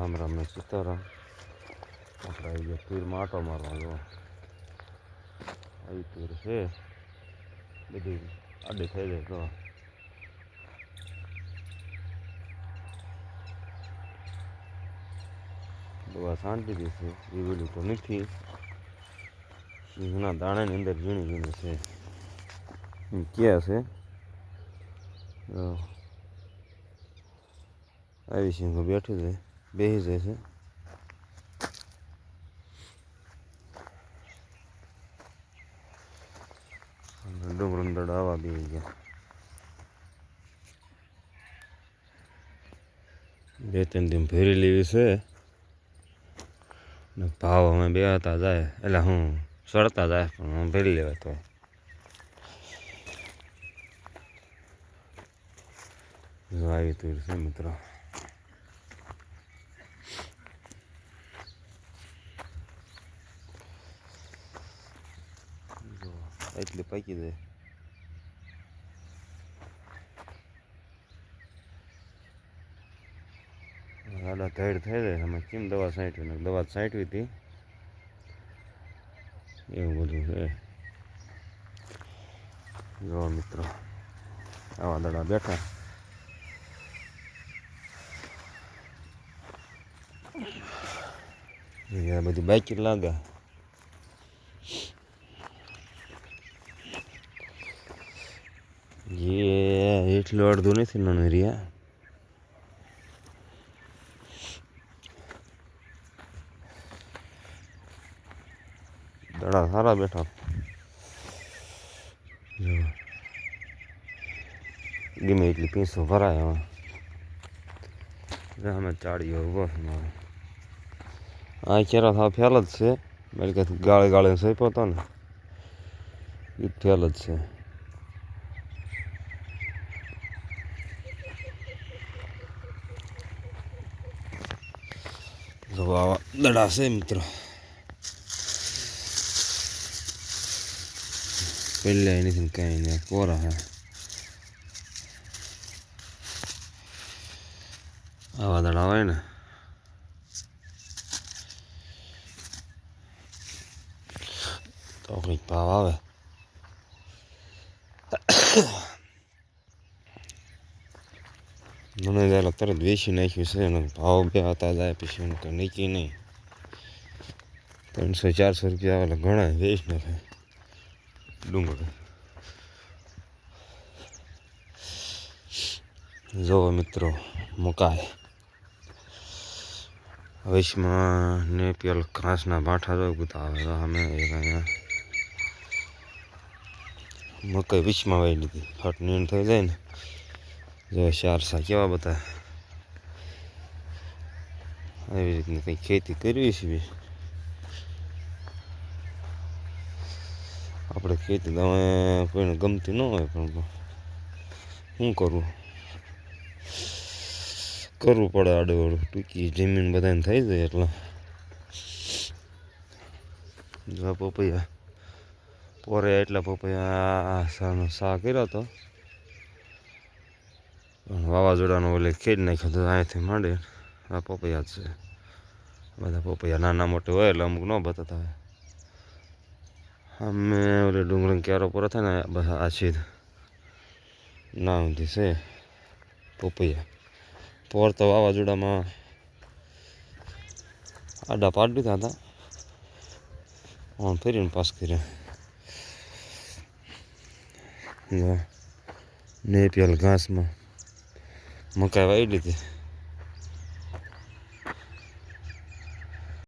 રામ રામ ને સીતારામ આપણે આવી ગયા તીરમાં આટો મારવા જો આવી તીર છે બધી આડી થઈ જાય તો દવા શાંતિથી છે એ બધું તો નથી સિંહના દાણાની અંદર ઝીણી ઝીણી છે ઈ ક્યાં છે જો. આવી સિંહો બેઠી છે બેસી જાય છે. અને ડુંગર અંદર ગયા. બે ત્રણ દિન ફેરી લેવી છે. ને ભાવ અમે બે હતા જાય, એટલે હું સડતા જાય, પણ હું ફેરી લેવા તો આવી તુર છે મિત્રો જો એટલી પાકી દે આડા ધૈડ થઈ જાય. એમાં કેમ દવા છાંટવી? ને દવા છાંટવી હતી. એવું બધું છે. જો મિત્રો, આવા દડા બેઠા. બધી બાઇક લાગે. એ એટલું અડધું નથી નાનું રિયા દડા સારા બેઠા જો. ગમે એટલી પીસો ભરાય હવે એટલે અમે ચાડીઓ ઊભો છે મારે આ ચેરા થાવ ફેલ જ છે મારી કાંઈ ગાળે ગાળે સોંપ્યો હતો ને એ ફેલ જ છે જો આવા દડા છે મિત્રો પહેલે નથી કાંઈ નહીં કોરા હે આવા દડા હોય ને તો કંઈક ભાવ આવે મને ત્યારે તરત વેચી નાખ્યું છે એનો ભાવ બે હતા જાય પછી એનું કંઈ નક્કી નહીં. ત્રણસો ચારસો રૂપિયા આવે ઘણા વેચ નાખે ડુંગર. જો મિત્રો મુકાય વૈશમાં નેપિયલ ઘાસના ભાંઠા જો બધા આવે તો અમે અહીંયા મકાઈ વીચમાં વાવી લીધી ફટ નીણ થઈ જાય ને. જો ચાર સા કેવા બધા? આવી રીતની કંઈ ખેતી કરવી છે બી આપણે ખેતી તમે કોઈને ગમતી ન હોય, પણ શું કરવું કરવું પડે આડેવાળું ટૂંકી જમીન બધાને થઈ જાય એટલે. જો પપૈયા, પોરે એટલા પપૈયા સાનો સા કર્યો હતો વાવાઝોડાનો ઓલે ખેડ નાખ્યો તો અહીંયાથી માંડે આ પપૈયા જ છે. બધા પપૈયા નાના મોટા હોય એટલે અમુક ન બતાતા હોય. અમે ઓલે ડુંગળી ક્યારો પૂરો થાય ને બસ આ નામ ના ઊંધી છે પપૈયા. પોર તો વાવાઝોડામાં આડા પાડ દીધા હતા. ઓન ફેરીને પાસ કર્યા. નેપિયલ ઘાસમાં મકાઈ વાવી લીધી